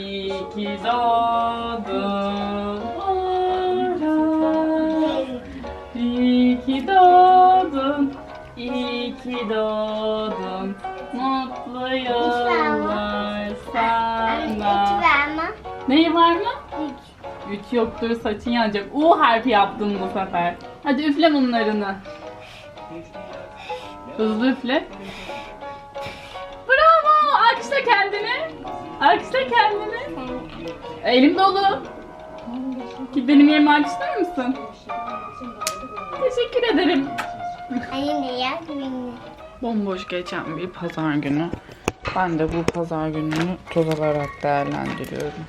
İyi ki doğdun Orhan. İyi ki doğdun. İyi. Mutlu yıllar sana. Neyi var mı? Üç. Üç yoktur saçın yanacak. U harfi yaptın bu sefer. Hadi üfle mumlarını. Hızlı üfle. Bravo! Alkışla kendini. Alkışla kendini. Elim dolu. Benim yerime alkışlar mısın? Teşekkür ederim. Bomboş geçen bir pazar günü. Ben de bu pazar gününü toz alarak değerlendiriyorum.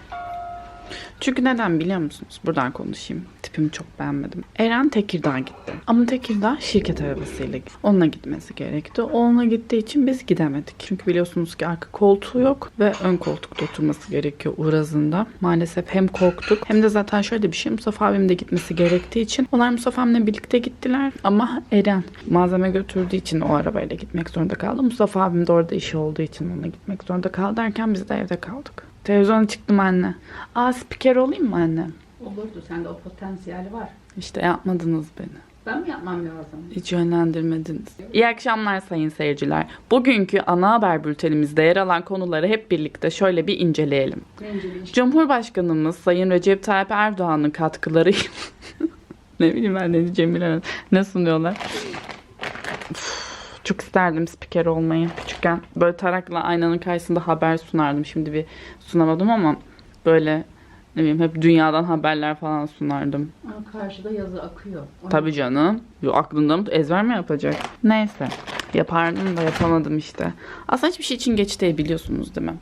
Çünkü neden biliyor musunuz? Buradan konuşayım. Tipimi çok beğenmedim. Eren Tekirdağ gitti. Ama Tekirdağ şirket arabasıyla gitti. Onunla gitmesi gerekti. Onunla gittiği için biz gidemedik. Çünkü biliyorsunuz ki arka koltuğu yok ve ön koltukta oturması gerekiyor Uraz'ın Maalesef hem korktuk hem de zaten şöyle bir şey Mustafa abim de gitmesi gerektiği için onlar Mustafa abimle birlikte gittiler. Ama Eren malzeme götürdüğü için o arabayla gitmek zorunda kaldı. Mustafa abim de orada işi olduğu için onunla gitmek zorunda kaldı derken biz de evde kaldık. Televizyona çıktım anne. Aa spiker olayım mı anne? Olurdu. Sende o potansiyel var. İşte yapmadınız beni. Ben mi yapmam lazım? Hiç yönlendirmediniz. İyi akşamlar sayın seyirciler. Bugünkü ana haber bültenimizde yer alan konuları hep birlikte şöyle bir inceleyelim. Bencil Cumhurbaşkanımız Sayın Recep Tayyip Erdoğan'ın katkıları ne bileyim ben ne diyeceğimi bilemedim. Ne sunuyorlar? Üf, Çok isterdim spiker olmayı küçükken. Böyle tarakla aynanın karşısında haber sunardım. Şimdi bir sunamadım ama böyle ne bileyim hep dünyadan haberler falan sunardım. Ama karşıda yazı akıyor. Tabii canım. Yo, aklında mı? Ezber mi yapacak? Neyse. Yapardım da yapamadım işte. Aslında hiçbir şey için geç değil biliyorsunuz değil mi?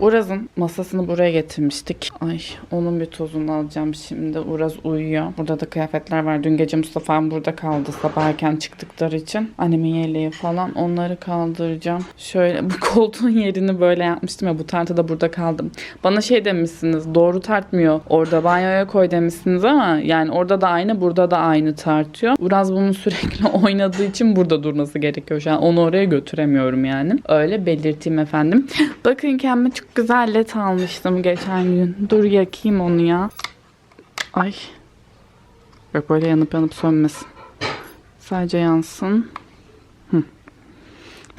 Uraz'ın masasını buraya getirmiştik. Ay onun bir tozunu alacağım şimdi. Uraz uyuyor. Burada da kıyafetler var. Dün gece Mustafa'm burada kaldı. Sabah erken çıktıkları için. Annemin yeleği falan onları kaldıracağım. Şöyle bu koltuğun yerini böyle yapmıştım ya bu tartı da burada kaldım. Bana şey demişsiniz doğru tartmıyor. Orada banyoya koy demişsiniz ama yani orada da aynı burada da aynı tartıyor. Uraz bunun sürekli oynadığı için burada durması gerekiyor an. Onu oraya götüremiyorum yani. Öyle belirteyim efendim. Bakın kendime çok güzel led almıştım geçen gün. Dur yakayım onu ya. Ay. Yok böyle yanıp yanıp sönmesin. Sadece yansın. Hı.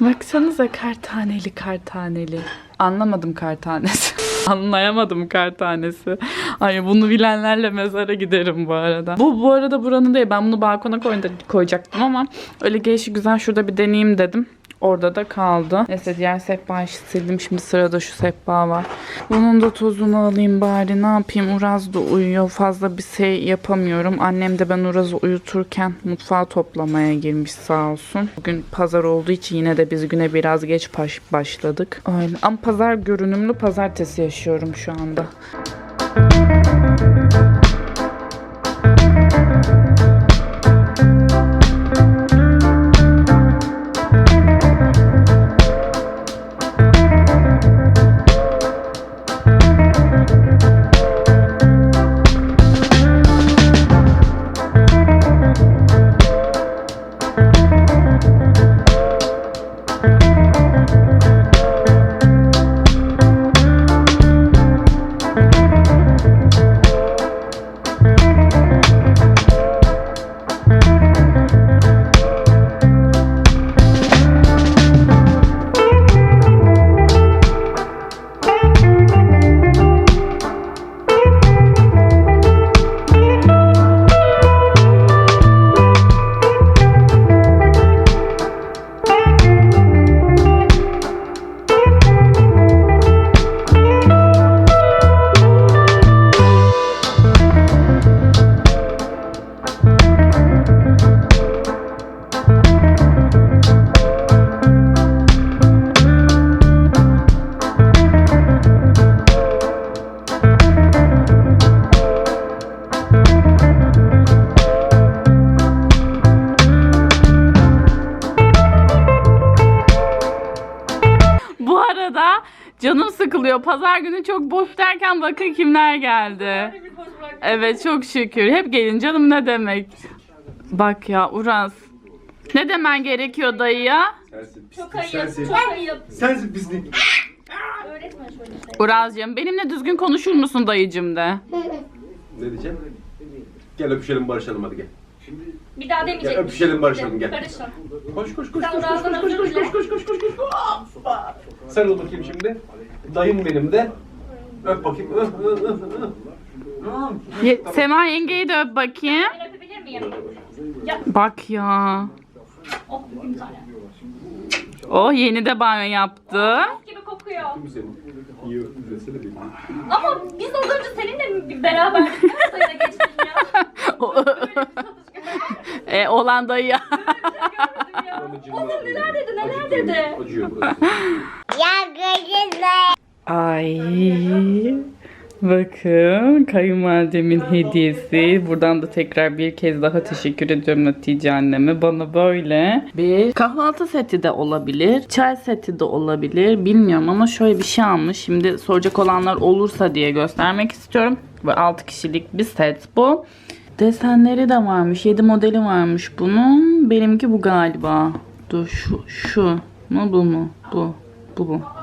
Baksanıza kar taneli kar taneli. Anlamadım kar tanesi. Anlayamadım kar tanesi. Ay bunu bilenlerle mezara giderim bu arada. Bu bu arada buranın değil. Ben bunu balkona koy- koyacaktım ama öyle gelişi güzel şurada bir deneyeyim dedim. Orada da kaldı. Neyse diğer sehpayı sildim. Şimdi sırada şu sehpa var. Bunun da tozunu alayım bari. Ne yapayım? Uraz da uyuyor. Fazla bir şey yapamıyorum. Annem de ben Uraz'ı uyuturken mutfağı toplamaya girmiş sağ olsun. Bugün pazar olduğu için yine de biz güne biraz geç baş- başladık. Öyle. Ama pazar görünümlü pazartesi yaşıyorum şu anda. Bu Pazar günü çok boş derken bakın kimler geldi. Evet çok şükür. Hep gelin canım ne demek. Bak ya Uraz. Ne demen gerekiyor dayıya? Sensin pislik, sensin. Sensin pislik. Öğretmen şöyle şey. Urazcığım benimle düzgün konuşur musun dayıcım de? Ne diyeceğim? Gel öpüşelim barışalım hadi gel. Bir daha Gel demeyecekmiş. öpüşelim barışalım gel. Barışın. Koş koş koş Sen koş koş Uraz'dan koş koş özür koş dile. koş koş koş koş koş Hoppa! Sarıl bakayım şimdi. Dayım benim de. Öp bakayım. Öp, öp, öp, öp. Ye- Sema yengeyi de öp bakayım. Ben öpebilir miyim? Bak ya. Oh bir tane. O yeni de banyo yaptı. Mis gibi kokuyor. İyi beni. Ama biz az önce seninle bir. Kaç sayıda geçtin ya? e, olan dayı. Ya. Oğlum neler dedi neler dedi. Acıyor burası. Ya gözler. Ay. Bakın kayınvalidemin hediyesi. Buradan da tekrar bir kez daha teşekkür ediyorum Hatice anneme. Bana böyle bir kahvaltı seti de olabilir. Çay seti de olabilir. Bilmiyorum ama şöyle bir şey almış. Şimdi soracak olanlar olursa diye göstermek istiyorum. Ve 6 kişilik bir set bu. Desenleri de varmış. 7 modeli varmış bunun. Benimki bu galiba. Dur şu şu mu bu mu? Bu. Bu bu.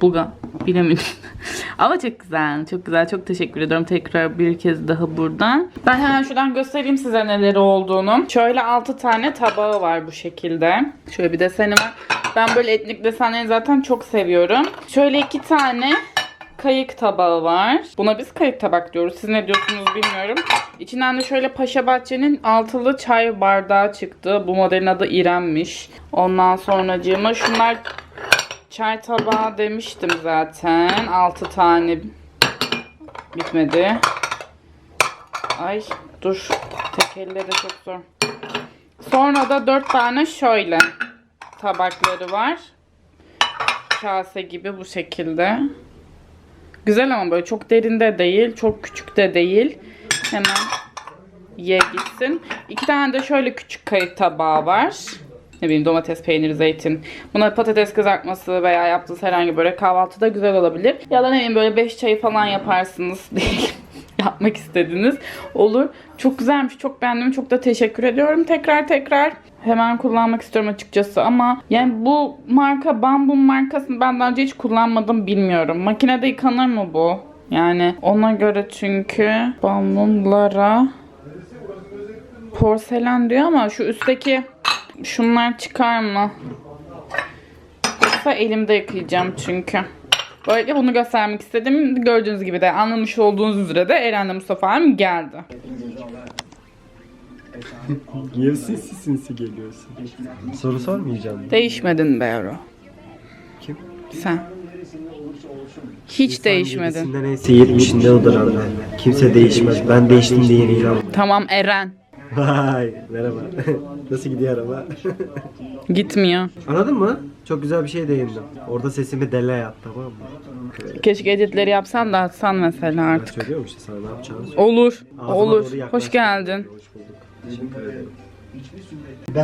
Buga. Bilemedim. Ama çok güzel. Çok güzel. Çok teşekkür ediyorum. Tekrar bir kez daha buradan. Ben hemen şuradan göstereyim size neleri olduğunu. Şöyle 6 tane tabağı var bu şekilde. Şöyle bir deseni var. Ben böyle etnik desenleri zaten çok seviyorum. Şöyle iki tane kayık tabağı var. Buna biz kayık tabak diyoruz. Siz ne diyorsunuz bilmiyorum. İçinden de şöyle Paşa Bahçe'nin altılı çay bardağı çıktı. Bu modelin adı İrem'miş. Ondan sonracığıma şunlar Çay tabağı demiştim zaten. 6 tane bitmedi. Ay dur. Tek çok zor. Sonra da 4 tane şöyle tabakları var. Kase gibi bu şekilde. Güzel ama böyle çok derinde değil, çok küçük de değil. Hemen ye gitsin. İki tane de şöyle küçük kayık tabağı var. Ne bileyim domates, peynir, zeytin. Buna patates kızartması veya yaptığınız herhangi böyle kahvaltıda güzel olabilir. Ya da ne bileyim böyle 5 çayı falan yaparsınız diye yapmak istediniz. Olur. Çok güzelmiş. Çok beğendim. Çok da teşekkür ediyorum. Tekrar tekrar hemen kullanmak istiyorum açıkçası ama yani bu marka Bamboo markasını ben daha önce hiç kullanmadım bilmiyorum. Makinede yıkanır mı bu? Yani ona göre çünkü Bamboo Lara porselen diyor ama şu üstteki şunlar çıkar mı? Yoksa elimde yıkayacağım çünkü. Böyle bunu göstermek istedim. Gördüğünüz gibi de anlamış olduğunuz üzere de Eren de Mustafa abim geldi. Niye sinsi sinsi geliyorsun? Soru sormayacağım. Değişmedin be Ero. Kim? Sen. Hiç değişmedin. Yedisinde neyse 70'inde odur anne. Kimse değişmez. Ben değiştim diye ilan. Tamam Eren. Vay merhaba. Nasıl gidiyor araba? Gitmiyor. Anladın mı? Çok güzel bir şey değindim. Orada sesimi dele yap tamam mı? Keşke editleri yapsan da atsan mesela Ben artık. söylüyorum işte sana ne yapacağını. Olur. Ağzıma Olur. Hoş geldin. Hoş bulduk. Teşekkür ederim.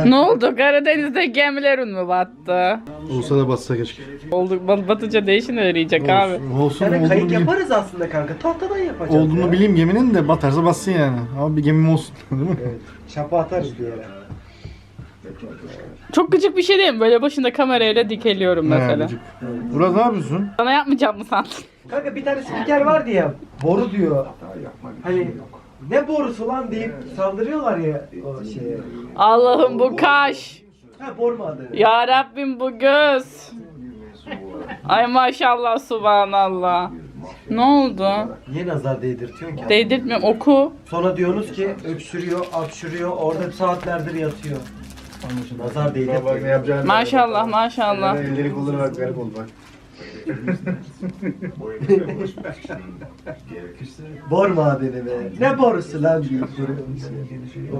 Ne oldu? Karadeniz'de gemilerin mi battı? Olsa da batsa keşke. Oldu. bat- Batınca ne işine yarayacak abi? Olsun, olsun Yani olduğunu kayık bileyim. yaparız aslında kanka. Tahtadan yapacağız. Olduğunu ya. bileyim geminin de batarsa batsın yani. Ama bir gemim olsun değil mi? Evet. Şapa atarız bir yere. Çok küçük bir şey değil mi? Böyle başında kamerayla dikeliyorum mesela. He, Burak ne yapıyorsun? Sana yapmayacağım mı sandın? Kanka bir tane spiker var diye boru diyor. Hani ne borusu lan deyip saldırıyorlar ya o şeye. Allah'ım bu kaş. Ha bor mu adı? Ya Rabbim bu göz. Ay maşallah subhanallah. Ne oldu? Niye nazar değdirtiyorsun ki? Değdirtmiyorum oku. Sonra diyorsunuz ki öksürüyor, apşırıyor, orada saatlerdir yatıyor. Nazar Bak ne değdirtiyor. yapacağını. Maşallah maşallah. Elleri kullanarak garip oldu bak. Bor madeni be. Ne borusu lan diyor.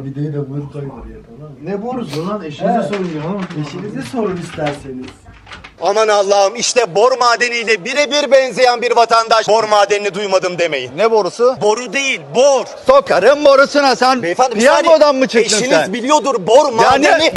O videoyu da bunu koy buraya tamam mı? Ne borusu lan? Eşinize He. sorun ya. Eşinize sorun isterseniz. Aman Allah'ım işte bor madeniyle birebir benzeyen bir vatandaş bor madenini duymadım demeyin. Ne borusu? Boru değil, bor. Sokarım borusuna sen Beyefendi bir piyangodan mı çıktın Eşiniz sen? biliyordur bor madeni. misafir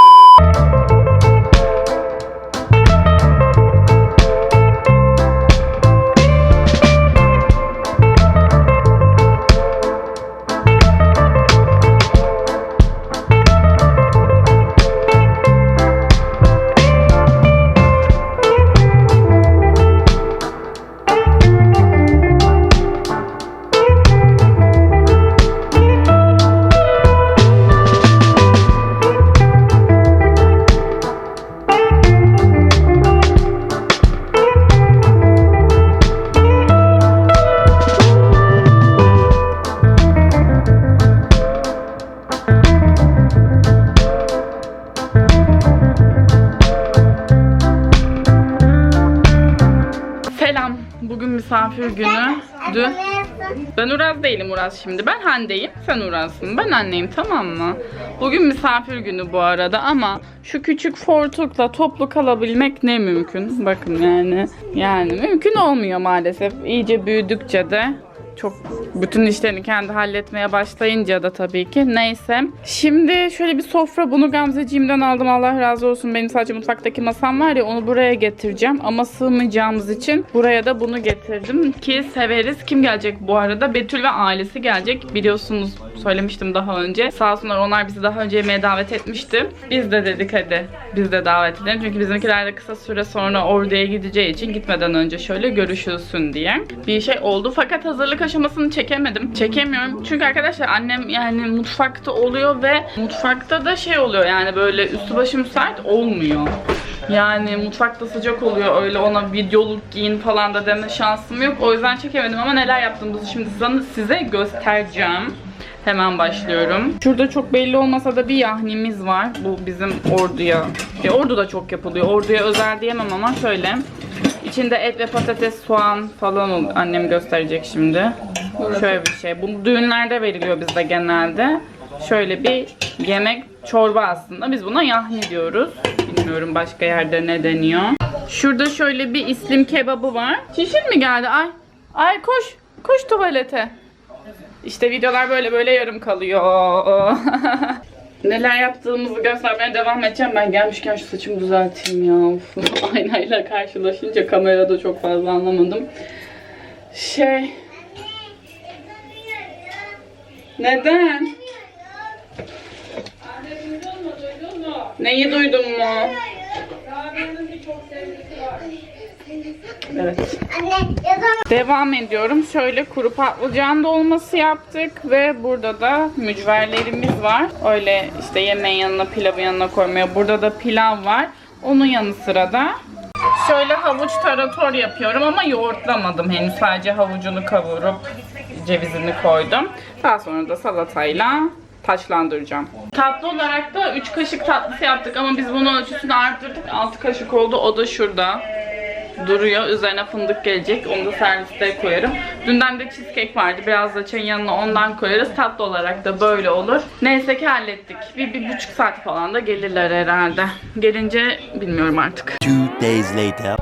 Uraz şimdi. Ben Hande'yim. Sen Uraz'sın. Ben anneyim tamam mı? Bugün misafir günü bu arada ama şu küçük fortukla toplu kalabilmek ne mümkün. Bakın yani. Yani mümkün olmuyor maalesef. İyice büyüdükçe de çok bütün işlerini kendi halletmeye başlayınca da tabii ki. Neyse. Şimdi şöyle bir sofra. Bunu Gamzeciğimden aldım. Allah razı olsun. Benim sadece mutfaktaki masam var ya onu buraya getireceğim. Ama sığmayacağımız için buraya da bunu getirdim ki severiz. Kim gelecek bu arada? Betül ve ailesi gelecek. Biliyorsunuz söylemiştim daha önce. Sağ olsunlar onlar bizi daha önce yemeğe davet etmişti. Biz de dedik hadi biz de davet edelim. Çünkü bizimkiler de kısa süre sonra orduya gideceği için gitmeden önce şöyle görüşülsün diye bir şey oldu. Fakat hazırlık aşamasını çekemedim. Çekemiyorum. Çünkü arkadaşlar annem yani mutfakta oluyor ve mutfakta da şey oluyor yani böyle üstü başı müsait olmuyor. Yani mutfakta sıcak oluyor öyle ona videoluk giyin falan da deme şansım yok. O yüzden çekemedim ama neler yaptığımızı şimdi size- göstereceğim. Hemen başlıyorum. Şurada çok belli olmasa da bir yahnimiz var. Bu bizim orduya. E, ordu da çok yapılıyor. Orduya özel diyemem ama şöyle. İçinde et ve patates, soğan falan annem gösterecek şimdi. Şöyle bir şey. Bu düğünlerde veriliyor bizde genelde. Şöyle bir yemek, çorba aslında. Biz buna yahni diyoruz. Bilmiyorum başka yerde ne deniyor. Şurada şöyle bir islim kebabı var. Şişin mi geldi? Ay, ay koş, koş tuvalete. İşte videolar böyle böyle yarım kalıyor. Neler yaptığımızı göstermeye devam edeceğim. Ben gelmişken şu saçımı düzelteyim ya. Aynayla karşılaşınca kamerada çok fazla anlamadım. Şey... Neden? Neyi duydun mu? Evet. Anne yazamam. Devam ediyorum. Şöyle kuru patlıcan dolması yaptık ve burada da mücverlerimiz var. Öyle işte yemeğin yanına pilavın yanına koymaya. Burada da pilav var. Onun yanı sıra da şöyle havuç tarator yapıyorum ama yoğurtlamadım henüz. Sadece havucunu kavurup cevizini koydum. Daha sonra da salatayla taçlandıracağım. Tatlı olarak da 3 kaşık tatlısı yaptık ama biz bunun ölçüsünü arttırdık. 6 kaşık oldu. O da şurada duruyor. Üzerine fındık gelecek. Onu da serviste koyarım. Dünden de cheesecake vardı. Biraz da çayın yanına ondan koyarız. Tatlı olarak da böyle olur. Neyse ki hallettik. Bir, bir buçuk saat falan da gelirler herhalde. Gelince bilmiyorum artık. Two days later.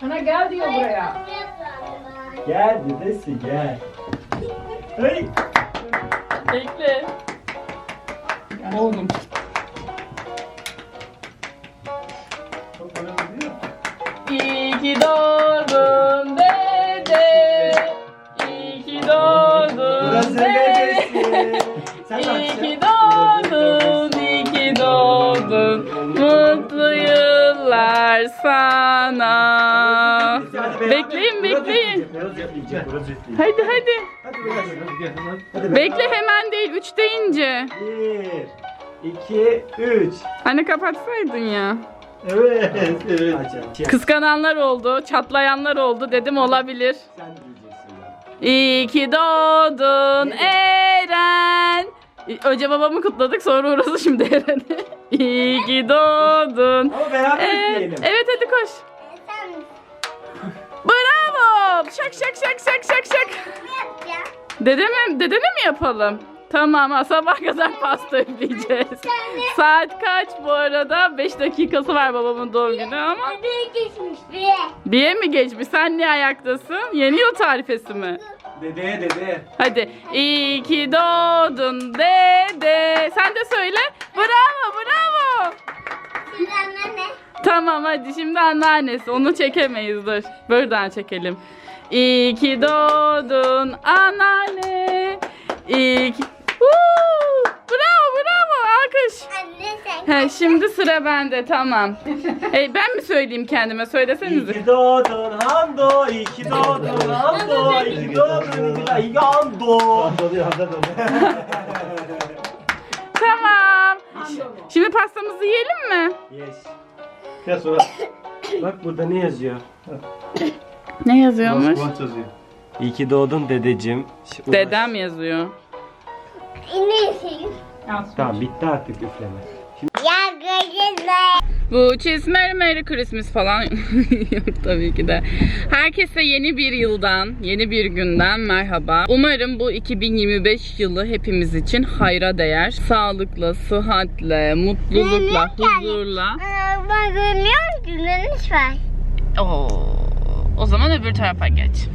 Sana gel diyor buraya. Gel dedesi gel. Hey. Bekle. Oğlum. İyi ki doğdun dede. İyi ki doğdun dede. İyi ki doğdun, iyi ki doğdun. Mutlu yıllar sana. Bekleyin, bekleyin. Hadi hadi. Bekle hemen değil, üç deyince. Bir, iki, üç. Hani kapatsaydın ya. Evet, evet. Kıskananlar oldu, çatlayanlar oldu dedim olabilir. Sen diyeceksin ya. İyi ki doğdun Eren. Önce babamı kutladık sonra orası şimdi Eren'i. İyi ki doğdun. Ama beraber Evet, evet hadi koş. Sen Bravo. Şak şak şak şak şak şak. Ya. Dedeme, dedene mi yapalım? Tamam ha, sabah kadar pasta üfleyeceğiz. Saat kaç bu arada? 5 dakikası var babamın doğum günü ama. Bir geçmiş bir. Biye mi geçmiş? Sen niye ayaktasın? Yeni yıl tarifesi mi? Dedeye dede. Hadi. İyi ki doğdun dede. Sen de söyle. Bravo bravo. Şimdi anne ne? Tamam hadi şimdi anneannesi. Onu çekemeyiz dur. Buradan çekelim. İyi ki doğdun anneanne. İyi ki... Woo! Bravo bravo alkış. Anne sen. He, şimdi sıra bende tamam. Hey, ben mi söyleyeyim kendime İyi söylesenize. ki doğdun Hando, iyi ki doğdun Hando, iyi ki doğdun, iyi ki Hando. Tamam. Şimdi pastamızı yiyelim mi? Yes. Gel sonra. Bak burada ne yazıyor? Ne yazıyormuş? Kıvanç yazıyor. İyi ki doğdun dedeciğim. Ş- Ulaş. Dedem yazıyor. Ne şey? Tamam bitti artık üfleme. Ya görüşürüz. Bu cheese Merry Merry Christmas falan yok tabii ki de. Herkese yeni bir yıldan, yeni bir günden merhaba. Umarım bu 2025 yılı hepimiz için hayra değer. Sağlıkla, sıhhatle, mutlulukla, huzurla. Ben görmüyorum ki güneş var. Oo, o zaman öbür tarafa geç.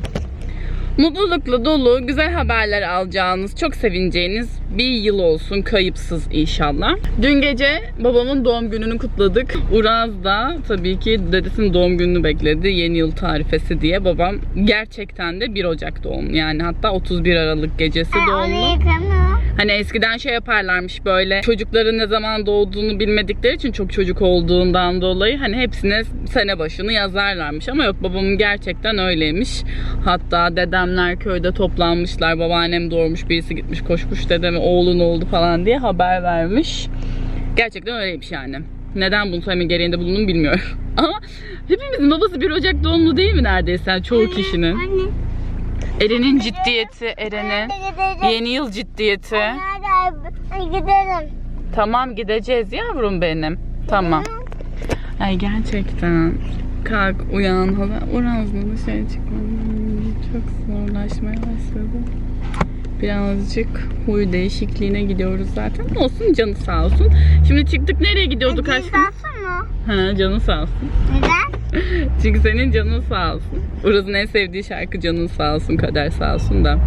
Mutlulukla dolu, güzel haberler alacağınız, çok sevineceğiniz bir yıl olsun kayıpsız inşallah. Dün gece babamın doğum gününü kutladık. Uraz da tabii ki dedesinin doğum gününü bekledi. Yeni yıl tarifesi diye. Babam gerçekten de 1 Ocak doğumlu. Yani hatta 31 Aralık gecesi doğumlu. Hani eskiden şey yaparlarmış böyle çocukların ne zaman doğduğunu bilmedikleri için çok çocuk olduğundan dolayı hani hepsine sene başını yazarlarmış ama yok babamın gerçekten öyleymiş. Hatta dedemler köyde toplanmışlar babaannem doğurmuş birisi gitmiş koşmuş dedeme oğlun oldu falan diye haber vermiş. Gerçekten öyleymiş yani. Neden bunu söyleme gereğinde bulundum bilmiyorum. Ama hepimizin babası 1 Ocak doğumlu değil mi neredeyse yani çoğu kişinin. Anne. Eren'in ciddiyeti, Eren'in yeni yıl ciddiyeti. Hadi gidelim. Tamam gideceğiz yavrum benim. Tamam. Ay gerçekten. Kalk uyan hala. Urazla dışarı çıkmam çok zorlaşmaya başladı. Birazcık huy değişikliğine gidiyoruz zaten. Olsun canı sağ olsun. Şimdi çıktık nereye gidiyorduk aşkım? Cezası mı? Ha canı sağ olsun. Neden? Çünkü senin canın sağ olsun. Uraz'ın en sevdiği şarkı canın sağ olsun, kader sağ olsun da.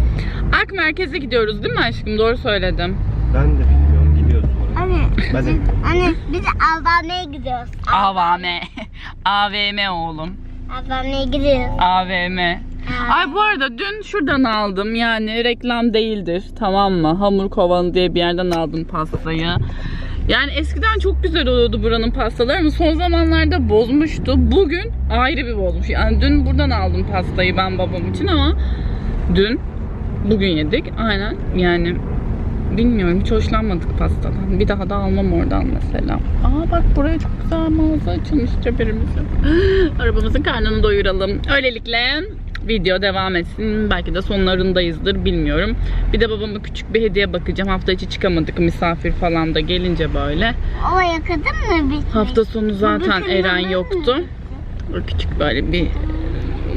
Ak merkeze gidiyoruz değil mi aşkım? Doğru söyledim. Ben de bilmiyorum gidiyoruz oraya. Anne. Ben de Anne biz Almanya'ya gidiyoruz. AVM. AVM oğlum. Almanya'ya gidiyoruz. AVM. Ay bu arada dün şuradan aldım yani reklam değildir tamam mı? Hamur kovanı diye bir yerden aldım pastayı. Yani eskiden çok güzel oluyordu buranın pastaları ama son zamanlarda bozmuştu. Bugün ayrı bir bozmuş. Yani dün buradan aldım pastayı ben babam için ama dün bugün yedik. Aynen yani bilmiyorum hiç hoşlanmadık pastadan. Bir daha da almam oradan mesela. Aa bak buraya çok güzel mağaza açılmış birimizi. Arabamızın karnını doyuralım. Öylelikle video devam etsin. Belki de sonlarındayızdır bilmiyorum. Bir de babama küçük bir hediye bakacağım. Hafta içi çıkamadık misafir falan da gelince böyle. O yakadın mı biz? Hafta sonu zaten Eren yoktu. Küçük böyle bir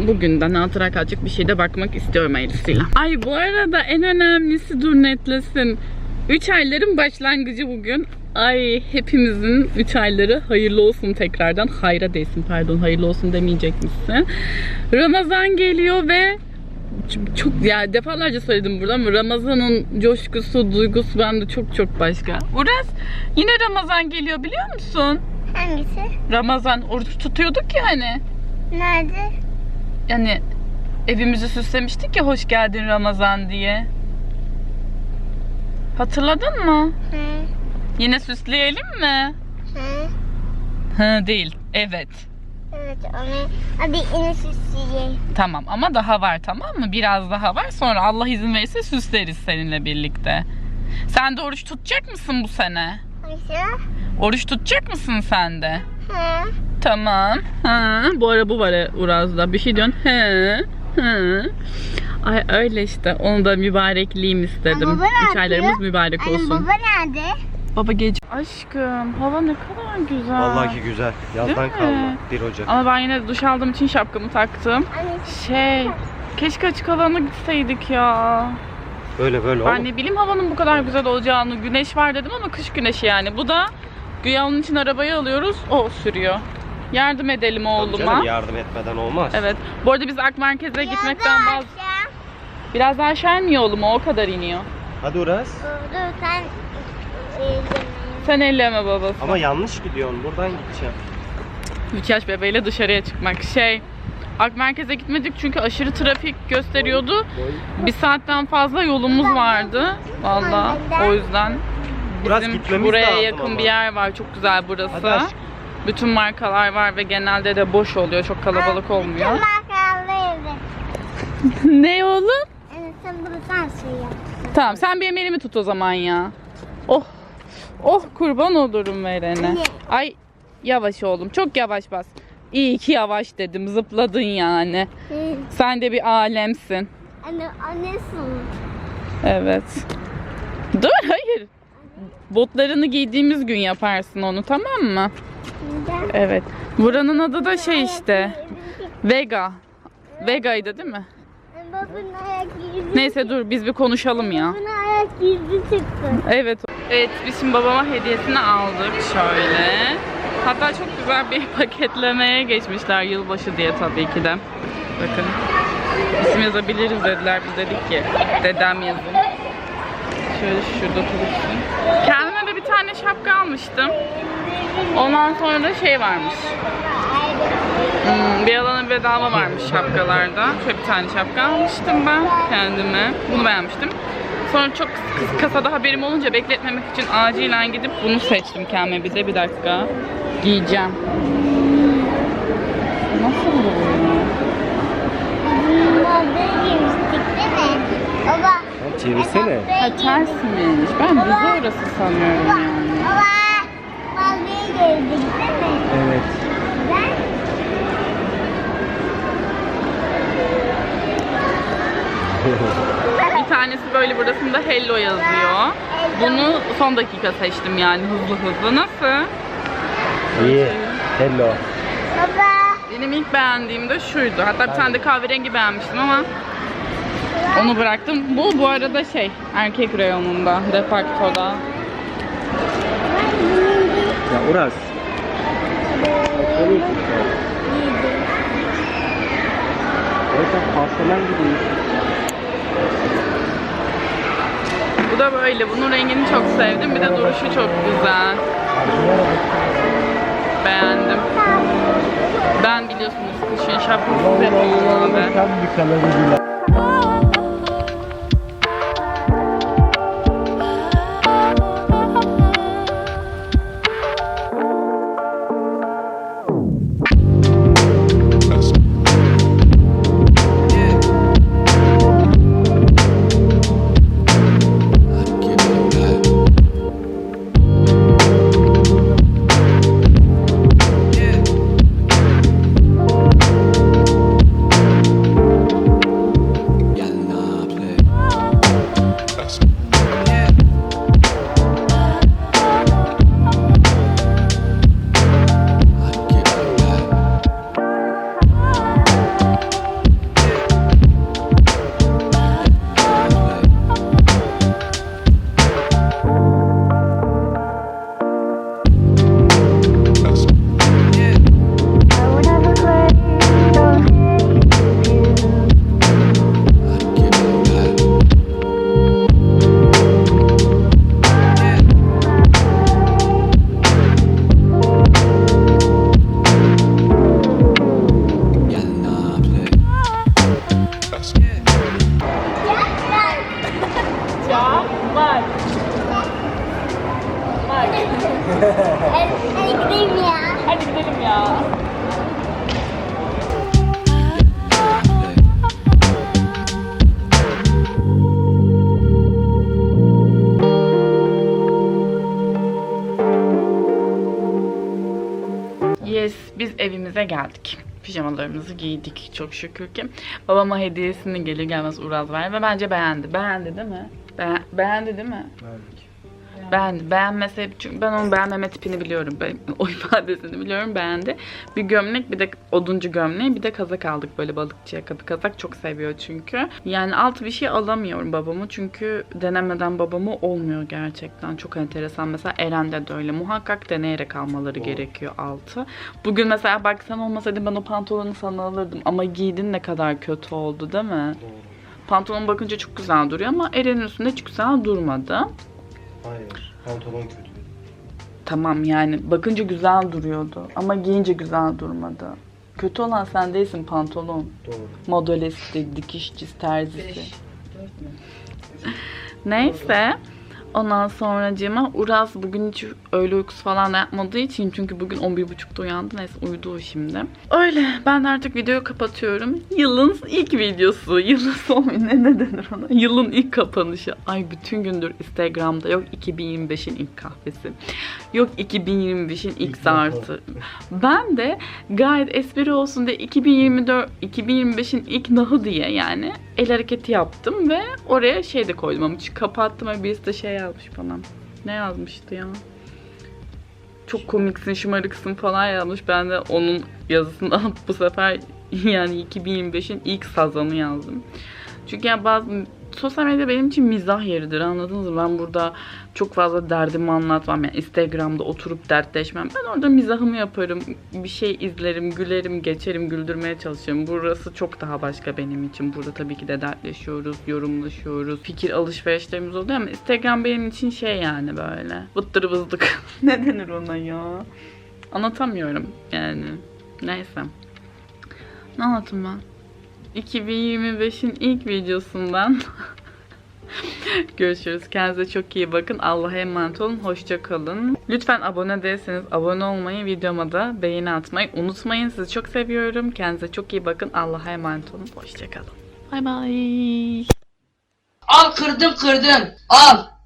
bugünden hatıra kalacak bir şeyde bakmak istiyorum hayırlısıyla. Ay bu arada en önemlisi dur netlesin. 3 ayların başlangıcı bugün. Ay hepimizin 3 ayları hayırlı olsun tekrardan. Hayra değsin pardon hayırlı olsun demeyecek misin? Ramazan geliyor ve çok ya defalarca söyledim burada ama Ramazan'ın coşkusu, duygusu bende çok çok başka. Uras yine Ramazan geliyor biliyor musun? Hangisi? Ramazan oruç tutuyorduk ya hani. Nerede? Yani evimizi süslemiştik ya hoş geldin Ramazan diye. Hatırladın mı? Hı. Yine süsleyelim mi? Hı. Hı değil. Evet. Evet onu. Hadi yine süsleyeyim. Tamam ama daha var tamam mı? Biraz daha var. Sonra Allah izin verirse süsleriz seninle birlikte. Sen de oruç tutacak mısın bu sene? Hangisi? Oruç tutacak mısın sen de? Hı. Tamam. Ha, bu ara bu var Uraz'da. Bir şey diyorsun. He. He. Ay öyle işte. Onu da mübarekliğim istedim. Ama baba Üç ne aylarımız mübarek Anne olsun. baba nerede? Baba gece. Aşkım hava ne kadar güzel. Vallahi güzel. Yazdan Değil mi? kalma. 1 Ocak. Ama ben yine duş aldığım için şapkamı taktım. Anne Şey, keşke açık alana gitseydik ya. Böyle böyle Ben oğlum. ne bileyim havanın bu kadar güzel olacağını. Güneş var dedim ama kış güneşi yani. Bu da güya onun için arabayı alıyoruz. O sürüyor. Yardım edelim Tabii oğluma. canım, yardım etmeden olmaz. Evet. Bu arada biz Ak Merkez'e gitmekten aşağı. Biraz daha aşağı iniyor oğlum o kadar iniyor. Hadi Uras. Dur dur sen şey, Sen elleme babası. Ama yanlış gidiyorsun. Buradan gideceğim. 3 yaş bebeğiyle dışarıya çıkmak. Şey, Ak Merkez'e gitmedik çünkü aşırı trafik gösteriyordu. Bir saatten fazla yolumuz vardı. Valla o yüzden Biraz bizim buraya yakın ama. bir yer var. Çok güzel Hadi burası. aşkım. Bütün markalar var ve genelde de boş oluyor. Çok kalabalık olmuyor. ne oğlum? Sen sen şey yap. Tamam sen benim elimi tut o zaman ya. Oh. Oh kurban olurum verene. Ay yavaş oğlum çok yavaş bas. İyi ki yavaş dedim zıpladın yani. Sen de bir alemsin. Anne annesin. Evet. Dur hayır. botlarını giydiğimiz gün yaparsın onu tamam mı? Evet. Buranın adı da şey işte. Vega. Vega'ydı değil mi? Neyse dur biz bir konuşalım ya. Evet. Evet biz şimdi babama hediyesini aldık şöyle. Hatta çok güzel bir paketlemeye geçmişler yılbaşı diye tabii ki de. Bakın. İsim yazabiliriz dediler. Biz dedik ki dedem yazın. Şöyle şurada durursun. Kendime de bir tane şapka almıştım. Ondan sonra da şey varmış. Hmm, bir alana bedava varmış şapkalarda. Şöyle bir tane şapka almıştım ben kendime. Bunu beğenmiştim. Sonra çok kıs- kasada haberim olunca bekletmemek için acilen gidip bunu seçtim kendime bir de bir dakika. Giyeceğim. Nasıl bu? Çevirsene. Ha tersmiş. Ben düz orası sanıyorum Baba. yani. Baba. Mağazaya geldik değil mi? Evet. Ben Bir tanesi böyle burasında Hello yazıyor. Bunu son dakika seçtim yani hızlı hızlı. Nasıl? İyi. Hello. baba. Benim ilk beğendiğim de şuydu. Hatta bir tane de kahverengi beğenmiştim ama onu bıraktım. Bu bu arada şey erkek reyonunda, defaktoda. Ya Uras. Evet, hastalan gibi. Bu da böyle. Bunun rengini çok sevdim. Bir de duruşu çok güzel. Beğendim. Ben biliyorsunuz kışın şapkasız yapıyorum abi. Yes, biz evimize geldik. Pijamalarımızı giydik çok şükür ki. Babama hediyesini gelir gelmez Uraz verdi ve bence beğendi. Beğendi değil mi? Be- beğendi değil mi? Ben beğenmese çünkü ben onun beğenmeme tipini biliyorum. Ben, o ifadesini biliyorum. Beğendi. Bir gömlek bir de oduncu gömleği bir de kazak aldık böyle balıkçı yakalı kazak. Çok seviyor çünkü. Yani altı bir şey alamıyorum babamı. Çünkü denemeden babamı olmuyor gerçekten. Çok enteresan. Mesela Eren'de de öyle. Muhakkak deneyerek almaları gerekiyor altı. Bugün mesela bak sen olmasaydın ben o pantolonu sana alırdım. Ama giydin ne kadar kötü oldu değil mi? Pantolon bakınca çok güzel duruyor ama Eren'in üstünde hiç güzel durmadı. Hayır. Pantolon kötü. Tamam yani bakınca güzel duruyordu ama giyince güzel durmadı. Kötü olan sen değilsin pantolon. Doğru. Modelisti, dikişçisi, terzisi. Neyse. Ondan sonracığıma Uraz bugün hiç öğle uykusu falan da yapmadığı için çünkü bugün 11.30'da uyandı. Neyse uyudu şimdi. Öyle. Ben de artık videoyu kapatıyorum. Yılın ilk videosu. Yılın son ne, ne denir ona? Yılın ilk kapanışı. Ay bütün gündür Instagram'da yok 2025'in ilk kahvesi. Yok 2025'in ilk zartı. Ben de gayet espri olsun diye 2024 2025'in ilk nahı diye yani el hareketi yaptım ve oraya şey de koydum ama kapattım ve birisi de şey yazmış bana. Ne yazmıştı ya? Çok komiksin, şımarıksın falan yazmış. Ben de onun yazısını alıp bu sefer yani 2025'in ilk sazanı yazdım. Çünkü yani bazı sosyal medya benim için mizah yeridir anladınız mı? Ben burada çok fazla derdimi anlatmam. Yani Instagram'da oturup dertleşmem. Ben orada mizahımı yaparım. Bir şey izlerim, gülerim, geçerim, güldürmeye çalışırım. Burası çok daha başka benim için. Burada tabii ki de dertleşiyoruz, yorumlaşıyoruz. Fikir alışverişlerimiz oluyor ama Instagram benim için şey yani böyle. Vıttır vızlık. ne denir ona ya? Anlatamıyorum yani. Neyse. Ne anlatayım ben? 2025'in ilk videosundan görüşürüz. Kendinize çok iyi bakın. Allah'a emanet olun. Hoşça kalın. Lütfen abone değilseniz abone olmayı, videoma da beğeni atmayı unutmayın. Sizi çok seviyorum. Kendinize çok iyi bakın. Allah'a emanet olun. Hoşça kalın. Bay bay. Al kırdım kırdım. Al.